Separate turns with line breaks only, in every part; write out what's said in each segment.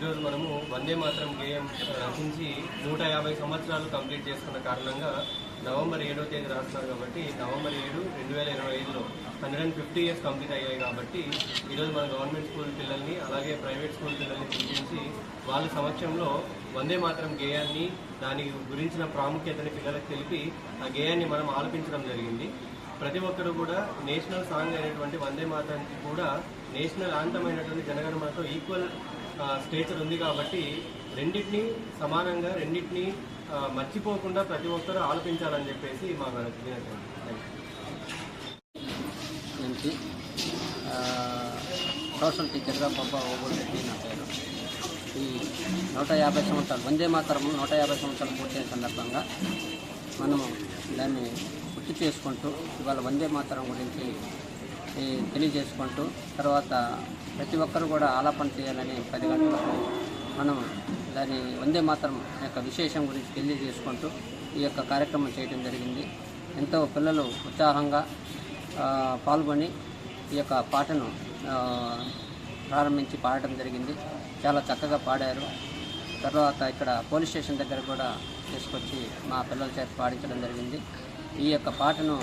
ఈరోజు మనము వందే మాత్రం గేయం రచించి నూట యాభై సంవత్సరాలు కంప్లీట్ చేసుకున్న కారణంగా నవంబర్ ఏడో తేదీ రాస్తున్నారు కాబట్టి నవంబర్ ఏడు రెండు వేల ఇరవై ఐదులో hundred and fifty years complete అయ్యాయి కాబట్టి ఈరోజు మన గవర్నమెంట్ స్కూల్ పిల్లల్ని అలాగే ప్రైవేట్ స్కూల్ పిల్లల్ని పిలిపించి వాళ్ళ సమక్షంలో వందే మాత్రం గేయాన్ని దాని గురించిన ప్రాముఖ్యతని పిల్లలకు తెలిపి ఆ గేయాన్ని మనం ఆలపించడం జరిగింది. ప్రతి ఒక్కరు కూడా నేషనల్ సాంగ్ అయినటువంటి వందే మాతానికి కూడా నేషనల్ ఆంతం అయినటువంటి జనగణమనతో ఈక్వల్ స్టేచర్ ఉంది కాబట్టి రెండింటినీ సమానంగా రెండింటినీ మర్చిపోకుండా ప్రతి ఒక్కరూ ఆలోచించాలని చెప్పేసి మా విజ్ఞప్తి
నుంచి సోషల్ టీచర్గా బొబ్బ ఓబుల్ నా పేరు. ఈ నూట యాభై సంవత్సరాలు వందే మాతరం నూట యాభై సంవత్సరాలు పూర్తయిన సందర్భంగా మనము దాన్ని గుర్తు చేసుకుంటూ ఇవాళ వందే మాతరం గురించి తెలియజేసుకుంటూ తర్వాత ప్రతి ఒక్కరు కూడా ఆలాపన చేయాలని పది గంటలకు మనం దాని వందే మాత్రం యొక్క విశేషం గురించి తెలియజేసుకుంటూ ఈ యొక్క కార్యక్రమం చేయడం జరిగింది. ఎంతో పిల్లలు ఉత్సాహంగా పాల్గొని ఈ యొక్క పాటను ప్రారంభించి పాడటం జరిగింది. చాలా చక్కగా పాడారు. తర్వాత ఇక్కడ పోలీస్ స్టేషన్ దగ్గర కూడా తీసుకొచ్చి మా పిల్లల చేత పాడించడం జరిగింది. ఈ యొక్క పాటను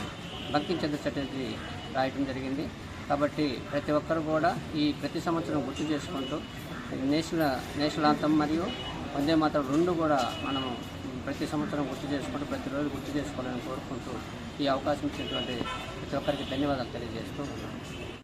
బంకించంద్ర చటర్జీ రాయటం జరిగింది. కాబట్టి ప్రతి ఒక్కరు కూడా ఈ ప్రతి సంవత్సరం గుర్తు చేసుకుంటూ నేషనల్ నేషనల్ అంతం మరియు వందే మాత్రం రెండు కూడా మనము ప్రతి సంవత్సరం గుర్తు చేసుకుంటూ ప్రతిరోజు గుర్తు చేసుకోవాలని కోరుకుంటూ ఈ అవకాశం ఇచ్చినటువంటి ప్రతి ఒక్కరికి ధన్యవాదాలు తెలియజేస్తూ ఉన్నాను